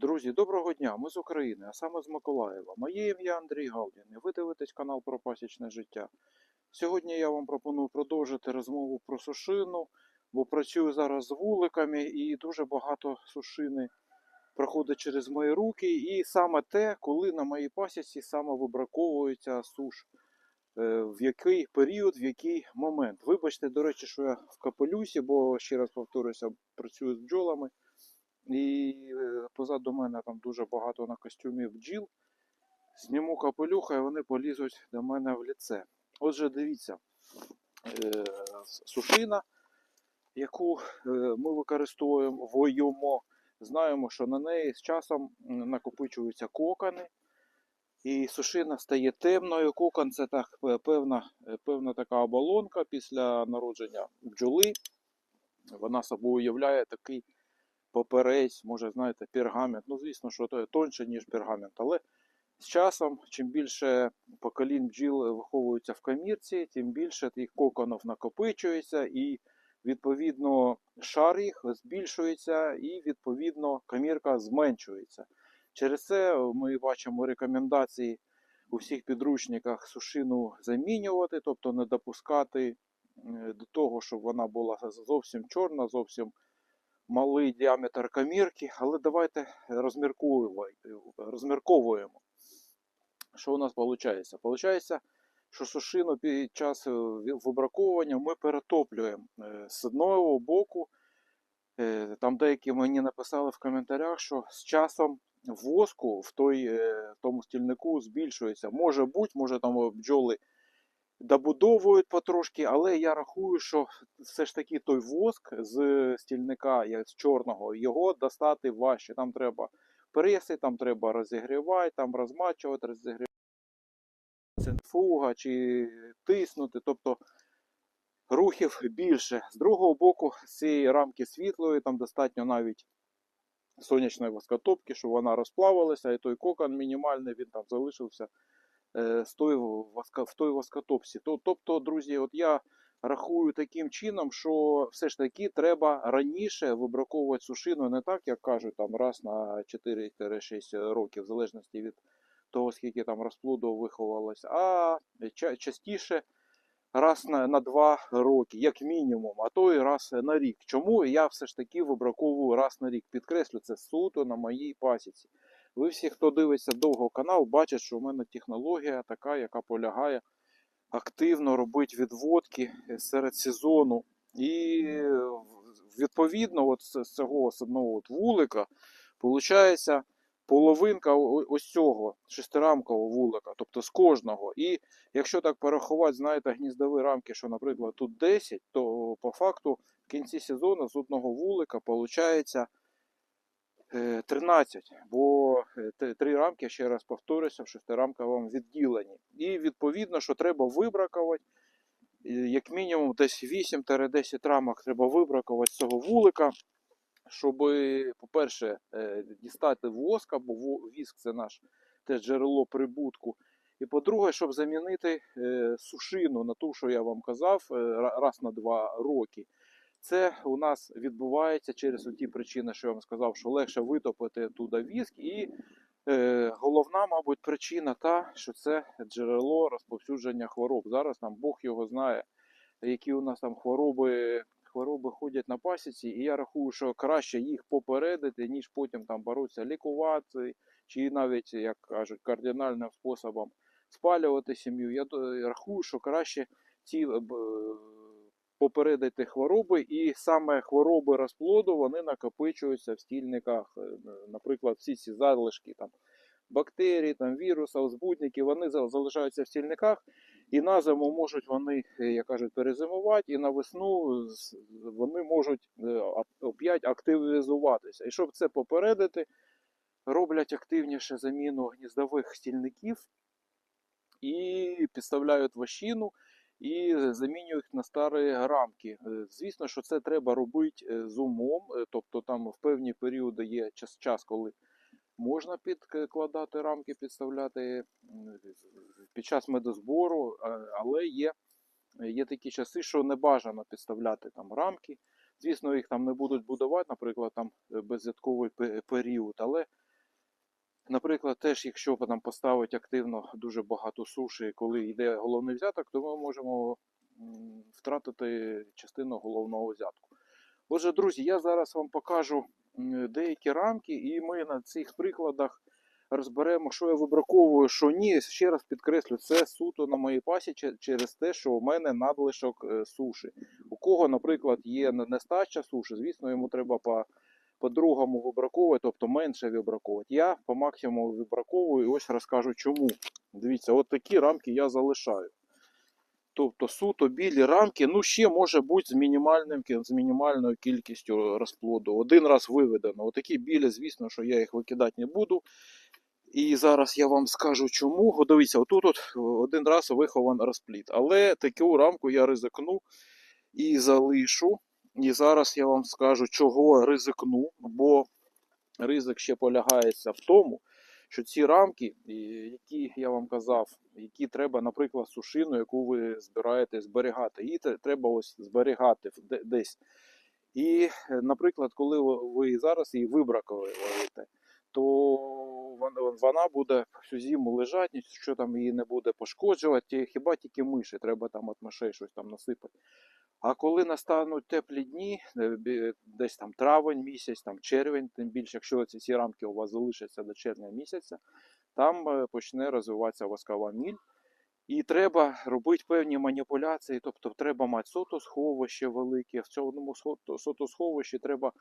Друзі, доброго дня! Ми з України, а саме з Миколаєва. Моє ім'я Андрій Галдін, і ви дивитесь канал про пасічне життя. Сьогодні я вам пропоную продовжити розмову про сушину, бо працюю зараз з вуликами і дуже багато сушини проходить через мої руки. І саме те, коли на моїй пасіці саме вибраковується суш. Е, В який період, в який момент. Вибачте, до речі, що я в капелюсі, бо ще раз повторюся, працюю з бджолами. І е, позаду мене там дуже багато на костюмі бджіл. Зніму капелюха і вони полізуть до мене в ліце. Отже, дивіться, е, сушина, яку е, ми використовуємо, воюємо. Знаємо, що на неї з часом накопичуються кокони, і сушина стає темною. Кокон це так певна, певна така оболонка після народження бджоли. Вона собою являє такий паперець, може, знаєте, пергамент. Ну, звісно, що то тоньше, ніж пергамент. Але з часом, чим більше поколінь бджіл виховуються в камірці, тим більше тих коконів накопичується, і відповідно шар їх збільшується, і відповідно камірка зменшується. Через це ми бачимо рекомендації у всіх підручниках сушину замінювати, тобто не допускати е, до того, щоб вона була зовсім чорна, зовсім малий діаметр камірки, але давайте розмірковуємо. Що у нас виходить? Получається, що сушину під час е, вибраковування ми перетоплюємо е, з одного боку. е, Там деякі мені написали в коментарях, що з часом воску в той, е, тому стільнику збільшується. Може бути, може там бджоли добудовують потрошки, але я рахую, що все ж таки той воск з стільника, з чорного, його достати важче. Там треба преси, там треба розігрівати, там розмачувати, розігрівати центрифуга чи тиснути. Тобто рухів більше. З другого боку, цієї рамки світлої, там достатньо навіть сонячної воскотопки, щоб вона розплавилася, і той кокон мінімальний, він там залишився з той в той воскотопці. То- Тобто, друзі, от я рахую таким чином, що все ж таки треба раніше вибраковувати сушину не так, як кажуть, там раз на 4-6 років, в залежності від того, скільки там розплоду виховалось, а частіше раз на, на 2 роки, як мінімум, а то і раз на рік. Чому я все ж таки вибраковую раз на рік? Підкреслю, це суто на моїй пасіці. Ви всі, хто дивиться довго канал, бачать, що в мене технологія така, яка полягає активно робити відводки е, серед сезону. І е, відповідно, от з цього одного от вулика, виходить половинка ось цього шестирамкового вулика, тобто з кожного. І якщо так порахувати, знаєте, гніздові рамки, що, наприклад, тут 10, то по факту в кінці сезону з одного вулика виходить 13, бо е, три рамки, ще раз повторюся, в шестирамковому відділенні. І відповідно, що треба вибракувати, е, як мінімум десь 8-10 рамок треба вибракувати з цього вулика, щоб, по-перше, е, дістати воска, бо віск це наш теж джерело прибутку. І по-друге, щоб замінити е, сушину на ту, що я вам казав, е, раз на два роки. Це у нас відбувається через ті причини, що я вам сказав, що легше витопити туди віск. І е, головна, мабуть, причина та, що це джерело розповсюдження хвороб. Зараз нам Бог його знає, які у нас там хвороби, хвороби ходять на пасіці, і я рахую, що краще їх попередити, ніж потім там боротися, лікувати, чи навіть, як кажуть, кардинальним способом спалювати сім'ю. Я рахую, що краще ці е, попередити хвороби, і саме хвороби розплоду вони накопичуються в стільниках. Е, Наприклад, всі ці залишки там бактерій, там вірусів, збудників, вони залишаються в стільниках, і на зиму можуть вони, е, як кажуть, перезимувати, і на весну вони можуть е, опять активізуватися. І щоб це попередити, роблять активніше заміну гніздових стільників і підставляють вощину і замінюють їх на старі рамки. Е, Звісно, що це треба робити е, з умом, е, тобто там в певні періоди є час, час коли можна підкладати рамки, підставляти під час медозбору, але є, є такі часи, що не бажано підставляти там рамки. Звісно, їх там не будуть будувати, наприклад, там е, період, але Наприклад, теж, якщо там поставити активно дуже багато суші, коли йде головний взяток, то ми можемо втратити частину головного взятку. Отже, друзі, я зараз вам покажу деякі рамки, і ми на цих прикладах розберемо, що я вибраковую, що ні. Ще раз підкреслю, це суто на моїй пасі через те, що у мене надлишок е, суші. У кого, наприклад, є нестача суші, звісно, йому треба по, по-другому вибраковувати, тобто менше вибраковувати. Я по максимуму вибраковую і ось розкажу чому. Дивіться, от такі рамки я залишаю. Тобто суто білі рамки, ну ще може бути з мінімальним з мінімальною кількістю розплоду. Один раз виведено. Отакі білі, звісно, що я їх викидати не буду. І зараз я вам скажу чому. О, дивіться, отут от один раз вихован розплід. Але таку рамку я ризикну і залишу. І зараз я вам скажу, чого ризикну, бо ризик ще полягається в тому, що ці рамки, які я вам казав, які треба, наприклад, сушину, яку ви збираєте зберігати, її треба ось зберігати десь. І, наприклад, коли ви- зараз її вибраковуєте, то вона, буде всю зиму лежати, що там її не буде пошкоджувати, хіба тільки миші, треба там від мишей щось там насипати. А коли настануть теплі дні, е, десь там травень місяць, там червень, тим більше, якщо ці, ці рамки у вас залишаться до червня місяця, там е, почне розвиватися воскова міль. І треба робити певні маніпуляції, тобто треба мати сотосховище велике. В цьому сотосховищі треба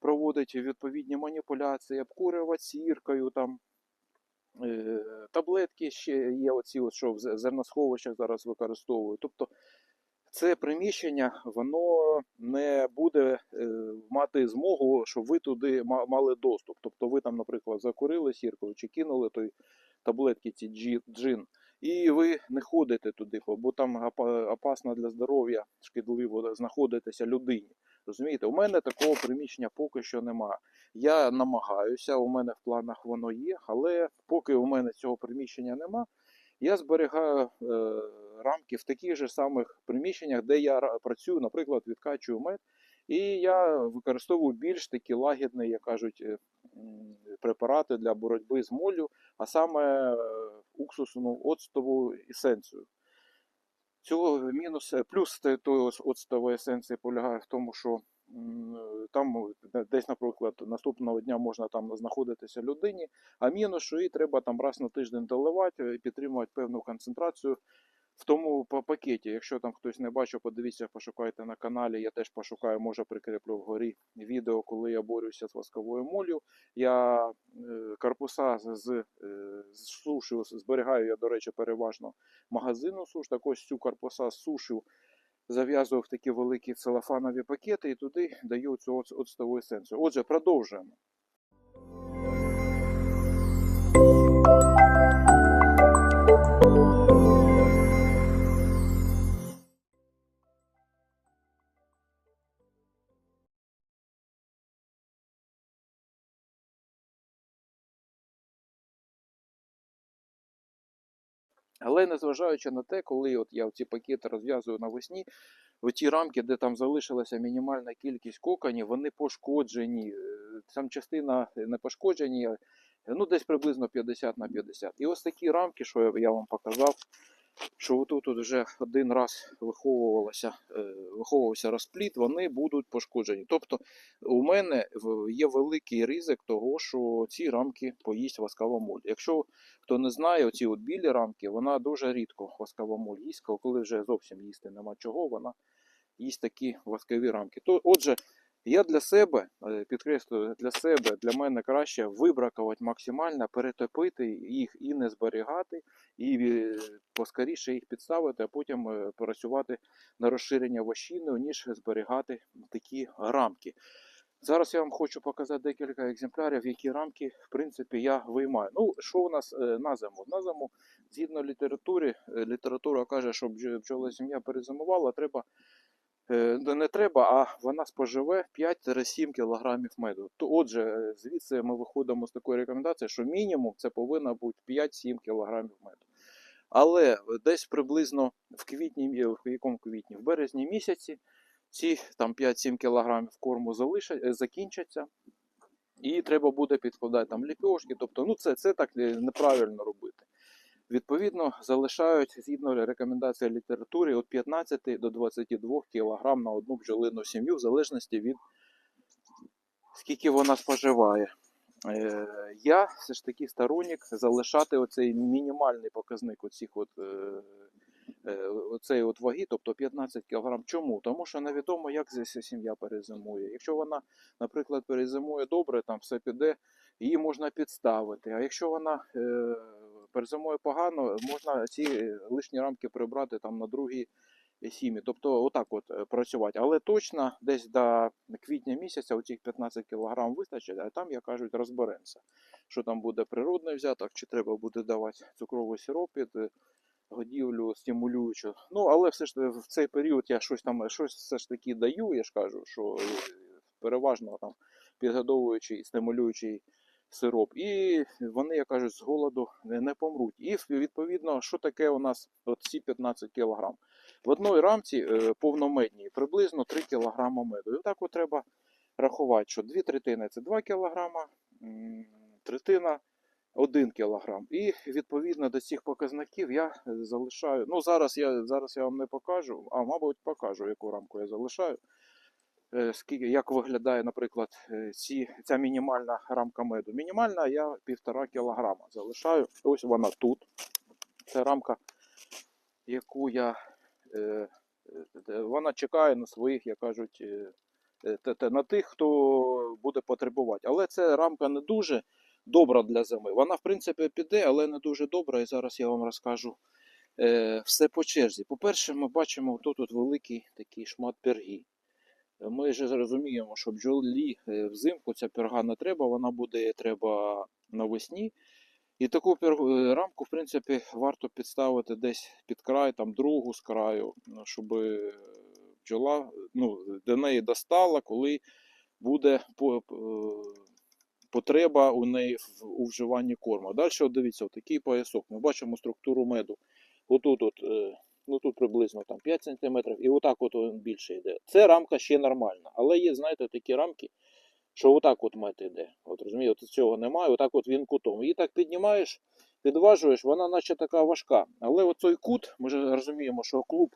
проводити відповідні маніпуляції, обкурювати сіркою, там, е, таблетки ще є, оці, що в зерносховищах зараз використовують. Тобто це приміщення воно не буде е, мати змогу, щоб ви туди мали доступ. Тобто ви там, наприклад, закурили сіркою чи кинули той таблетки, ці джин, і ви не ходите туди, бо там опасно для здоров'я, шкідливо знаходитися людині. Розумієте, у мене такого приміщення поки що немає. Я намагаюся, у мене в планах воно є, але поки у мене цього приміщення нема, я зберігаю е, рамки в таких же самих приміщеннях, де я працюю, наприклад, відкачую мед, і я використовую більш такі лагідні, як кажуть, е, препарати для боротьби з моллю, а саме е, уксусну оцтову есенцію. Цього мінус, плюс тої оцтової есенції полягає в тому, що там е, десь, наприклад, наступного дня можна там знаходитися людині, а мінус, що її треба там раз на тиждень доливати і підтримувати певну концентрацію в тому пакеті. Якщо там хтось не бачив, подивіться, пошукайте на каналі. Я теж пошукаю, може прикріплю вгорі відео, коли я борюся з восковою моллю. Я е, корпуса з, з, е, з сушу зберігаю я, до речі, переважно магазину суш. Так ось цю корпуса з сушу зав'язую в такі великі целофанові пакети і туди даю цю оц- оцтову есенцію. Отже, продовжуємо. Але незважаючи на те, коли от я ці пакети розв'язую навесні, в ті рамки, де там залишилася мінімальна кількість коканів, вони пошкоджені. Е, Там частина не пошкоджені, ну десь приблизно 50 на 50. І ось такі рамки, що я вам показав, що отут тут вже один раз виховувалося, е, виховувався розплід, вони будуть пошкоджені. Тобто у мене є великий ризик того, що ці рамки поїсть воскова моль. Якщо хто не знає, оці от білі рамки, вона дуже рідко воскова моль їсть, коли вже зовсім їсти нема чого, вона їсть такі воскові рамки. То, отже, я для себе, е, підкреслюю, для себе, для мене краще вибракувати максимально, перетопити їх і не зберігати, і е, поскоріше їх підставити, а потім е, працювати на розширення вощини, ніж зберігати такі рамки. Зараз я вам хочу показати декілька екземплярів, які рамки, в принципі, я виймаю. Ну, що у нас на зиму? На зиму, згідно літератури, література каже, що бджо- бджола сім'я перезимувала, треба не не треба, а вона споживе 5-7 кг меду. То, отже, е, звідси ми виходимо з такої рекомендації, що мінімум це повинно бути 5-7 кг меду. Але десь приблизно в квітні, в якому квітні, в березні місяці ці там 5-7 кг корму залишать, е, закінчаться. І треба буде підкладати там ліпьошки. Тобто, ну це, це так е, неправильно робити. Відповідно, залишають згідно рекомендації літератури від 15 до 22 кг на одну бджолину сім'ю, в залежності від скільки вона споживає. Е, Я все ж таки сторонник залишати оцей мінімальний показник оцих от, е, е, от ваги, тобто 15 кг. Чому? Тому що невідомо, як ця сім'я перезимує. Якщо вона, наприклад, перезимує добре, там все піде, її можна підставити. А якщо вона перезимує погано, можна ці е, лишні рамки прибрати там на другій сім'ї. Тобто отак от е, працювати. Але точно десь до квітня місяця оцих 15 кг вистачить, а там, як кажуть, розберемося. Що там буде природний взяток, чи треба буде давати цукровий сироп під е, годівлю стимулюючу. Ну, але все ж в цей період я щось там щось все ж таки даю, я ж кажу, що е, переважно там підгодовуючий, стимулюючий сироп. І вони, як кажуть, з голоду не помруть. І відповідно, що таке у нас ці 15 кг? В одній рамці е, повномедній приблизно 3 кг меду. І отак от треба рахувати, що 2 третини це 2 кг, третина 1 кг. І відповідно до цих показників я залишаю. Ну, зараз я, зараз я вам не покажу, а мабуть покажу, яку рамку я залишаю. Е, як виглядає, наприклад, е, ці, ця мінімальна рамка меду. Мінімальна я 1,5 кг залишаю. Ось вона тут. Це рамка, яку я. Е, вона чекає на своїх, як кажуть, на тих, хто буде потребувати. Але ця рамка не дуже добра для зими. Вона, в принципі, піде, але не дуже добра. І зараз я вам розкажу все по черзі. По-перше, ми бачимо тут от великий такий шмат пергі. Ми ж зрозуміємо, що бджолі е, взимку ця перга не треба, вона буде треба навесні. І таку е, рамку, в принципі, варто підставити десь під край, там другу з краю, ну, щоб бджола ну, до неї достала, коли буде е, потреба у неї у вживанні корму. Далі, от дивіться, от такий поясок. Ми бачимо структуру меду. Отут, от, ну тут приблизно там 5 см, і отак от він більше йде. Це рамка ще нормальна, але є, знаєте, такі рамки, що отак от мед йде. От розумієте, цього немає, отак от він кутом. Її так піднімаєш, підважуєш, вона наче така важка. Але оцей кут, ми ж розуміємо, що клуб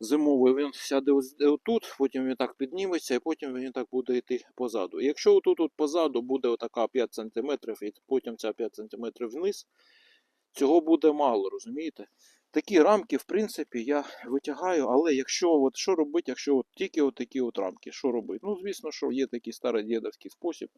зимовий він сяде отут, потім він так підніметься, і потім він так буде йти позаду. Якщо отут от позаду буде отака 5 см, і потім ця 5 см вниз, цього буде мало, розумієте? Такі рамки, в принципі, я витягаю, але якщо от що робити, якщо от тільки от такі от рамки, що робити? Ну, звісно, що є такий стародєдовський спосіб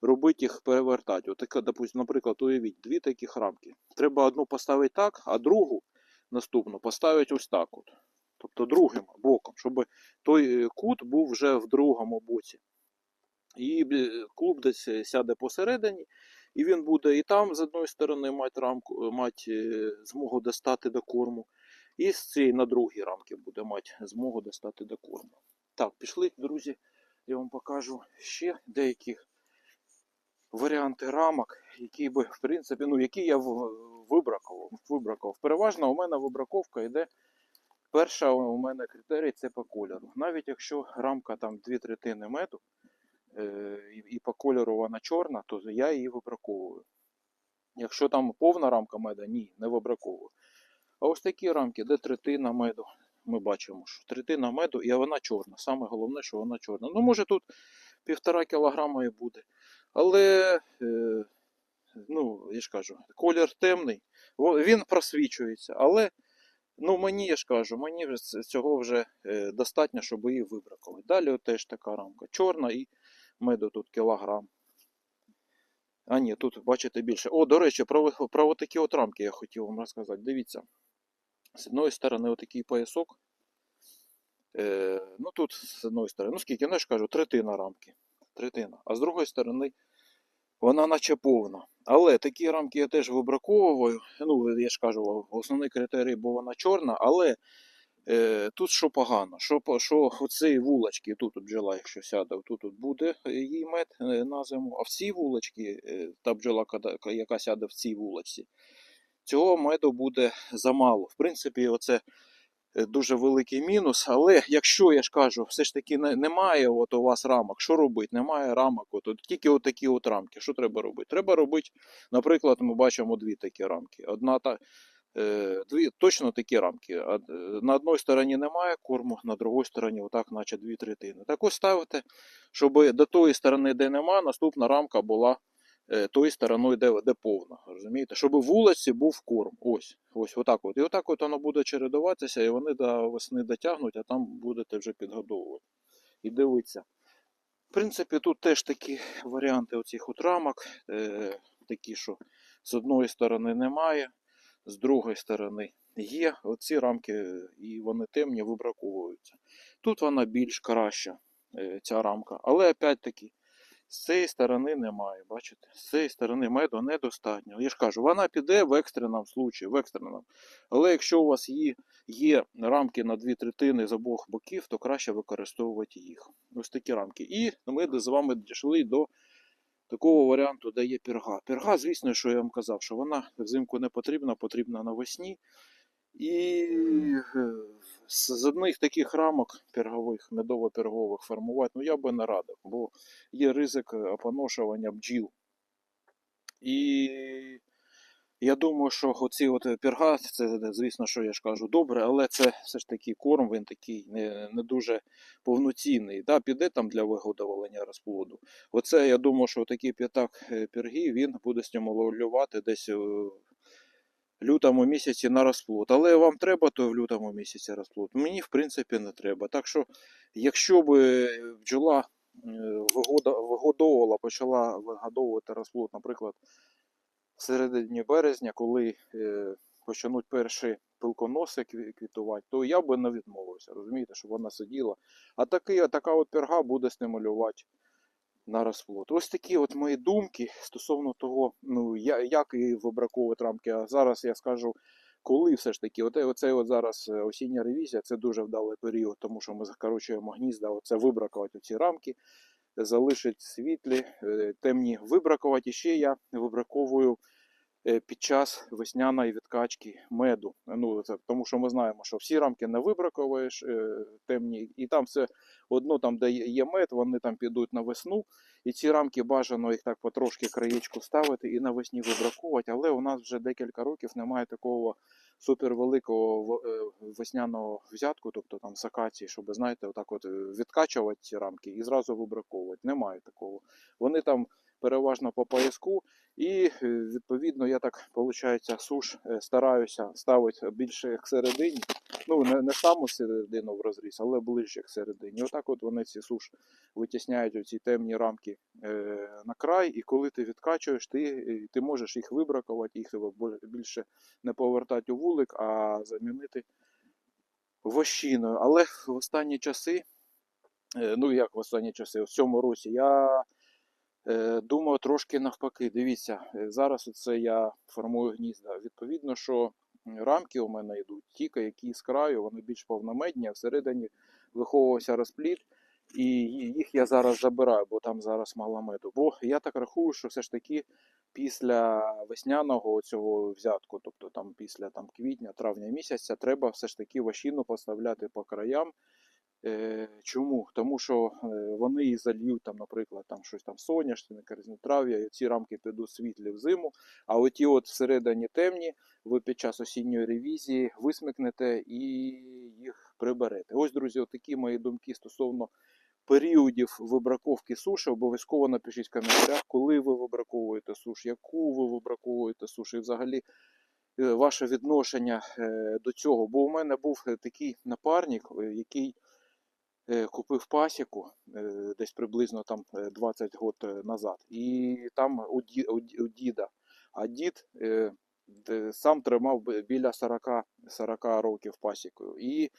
робити їх перевертати. От допустим, наприклад, уявіть, дві таких рамки. Треба одну поставити так, а другу наступну поставити ось так. от. Тобто другим боком, щоб той е, кут був вже в другому боці. І е, клуб десь е, сяде посередині, і він буде і там з одної сторони мати рамку, мати е, змогу достати до корму, і з цієї на другій рамки буде мати змогу достати до корму. Так, пішли, друзі, я вам покажу ще деякі варіанти рамок, які би, в принципі, ну, які я в- вибракував. вибракував. Переважно у мене вибраковка йде. Перша у мене критерій це по кольору. Навіть якщо рамка там дві третини меду, е, і- і по кольору вона чорна, то я її вибраковую. Якщо там повна рамка меда, ні, не вибраковую. А ось такі рамки, де третина меду, ми бачимо, що третина меду, і вона чорна. Саме головне, що вона чорна. Ну, може тут півтора кілограма і буде. Але, е, ну, я ж кажу, колір темний, він просвічується. Але ну, мені, я ж кажу, мені цього вже е, достатньо, щоб її вибракувати. Далі теж така рамка. Чорна і меду тут кілограм. А ні, тут бачите більше. О, до речі, про, про такі от рамки я хотів вам розказати. Дивіться. З одної сторони отакий поясок. Е, ну тут з одної сторони, ну скільки, ну я ж кажу, третина рамки. Третина. А з другої сторони, вона наче повна. Але такі рамки я теж вибраковую. Ну, я ж кажу, основний критерій, бо вона чорна, але тут що погано, що, що оці вулочки, тут от бджола, якщо сяде, тут от буде її мед е, на зиму, а в цій вулочці, е, та бджола, яка сяде в цій вулочці, цього меду буде замало. В принципі, оце е, дуже великий мінус. Але якщо я ж кажу, все ж таки немає от у вас рамок, що робити? Немає рамок, от, от тільки от такі от рамки. Що треба робити? Треба робити, наприклад, ми бачимо дві такі рамки. Одна та. Е, Дві точно такі рамки. Е, На одній стороні немає корму, на другій стороні, отак, наче дві третини. Так ось ставите, щоб до тої сторони, де нема, наступна рамка була е, тою стороною, де, де повна. Розумієте? Щоб вулиці був корм. Ось, ось отак от. І отак от воно буде чередуватися, і вони до весни дотягнуть, а там будете вже підгодовувати. І дивитися. В принципі, тут теж такі варіанти оцих от рамок, такі, що з одної сторони немає, з другої сторони є. Оці рамки, і вони темні, вибраковуються. Тут вона більш краща, е, ця рамка. Але опять-таки, з цієї сторони немає, бачите? З цієї сторони меду недостатньо. Я ж кажу, вона піде в екстреному случаї, в екстреному. Але якщо у вас є, є рамки на дві третини з обох боків, то краще використовувати їх. Ось такі рамки. І ми з вами дійшли до такого варіанту, дає пірга. Пірга, звісно, що я вам казав, що вона взимку не потрібна, потрібна навесні. І е, з одних таких рамок піргових, медово-піргових формувати, ну я би не радив, бо є ризик опоношування бджіл. І я думаю, що оці от пірга, це, звісно, що я ж кажу, добре, але це все ж таки корм, він такий не, не дуже повноцінний. Да, піде там для вигодовування розплоду. Оце я думаю, що такий п'ятак е, пірги він буде стимулювати десь е, в лютому місяці на розплод. Але вам треба, то в лютому місяці розплод. Мені, в принципі, не треба. Так що, якщо би бджола е, вигодовувала, почала вигодовувати розплод, наприклад, в середині березня, коли е, почнуть перші пилконоси квітувати, то я би не відмовився, розумієте, щоб вона сиділа. А такий, така от пірга буде стимулювати на розплод. Ось такі от мої думки стосовно того, ну, я, як і вибраковувати рамки. А зараз я скажу, коли все ж таки, оте, оце от зараз е, осіння ревізія, це дуже вдалий період, тому що ми закорочуємо гнізда, оце вибракувати ці рамки, залишить світлі, е, темні вибракувати. І ще я вибраковую під час весняної відкачки меду. Ну, це, тому що ми знаємо, що всі рамки не вибраковуєш е, темні, і там все одно, там, де є мед, вони там підуть на весну. І ці рамки бажано їх так потрошки краєчку ставити і навесні вибраковувати. Але у нас вже декілька років немає такого супервеликого е, весняного взятку, тобто там з акації, щоб, знаєте, отак от е, відкачувати ці рамки і зразу вибраковувати. Немає такого. Вони там переважно по пояску, і е, відповідно я так виходить, суш е, стараюся ставити більше к середині. Ну, не, не саму середину в розріз, але ближче к середині. Отак от вони ці суш витісняють оці темні рамки е, на край, і коли ти відкачуєш, ти, е, ти можеш їх вибракувати, їх більше не повертати у вулик, а замінити вощиною. Але в останні часи, ну як в останні часи, в цьому році, я е, думаю трошки навпаки. Дивіться, е, зараз оце я формую гнізда. Відповідно, що рамки у мене йдуть тільки які з краю, вони більш повномедні, а всередині виховувався розплід. І їх я зараз забираю, бо там зараз мало меду. Бо я так рахую, що все ж таки після весняного цього взятку, тобто там після там, квітня, травня місяця, треба все ж таки ващину поставляти по краям. Е, чому? Тому що е, вони і зальють, там, наприклад, там щось там соняшник, різнотрав'я, і ці рамки підуть світлі в зиму. А оті от всередині темні, ви під час осінньої ревізії висмикнете і їх приберете. Ось, друзі, такі мої думки стосовно періодів вибраковки суші. Обов'язково напишіть в коментарях, коли ви вибраковуєте суш, яку ви вибраковуєте суш, і взагалі е, ваше відношення до цього. Бо у мене був такий напарник, який купив пасіку е, десь приблизно там е, 20 років назад. І там у, ді, у, у діда. А дід е, сам тримав біля 40, 40 років пасікою. І,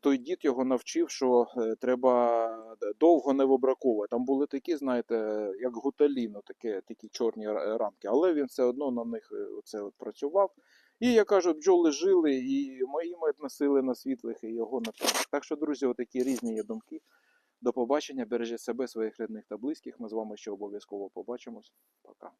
той дід його навчив, що е, треба довго не вибраковувати. Там були такі, знаєте, як гуталіно, такі чорні рамки, але він все одно на них е, оце от працював. І я кажу, бджоли жили, і мої мед носили на світлих, і його на темних. Так що, друзі, отакі різні є думки. До побачення, бережіть себе, своїх рідних та близьких. Ми з вами ще обов'язково побачимось. Пока.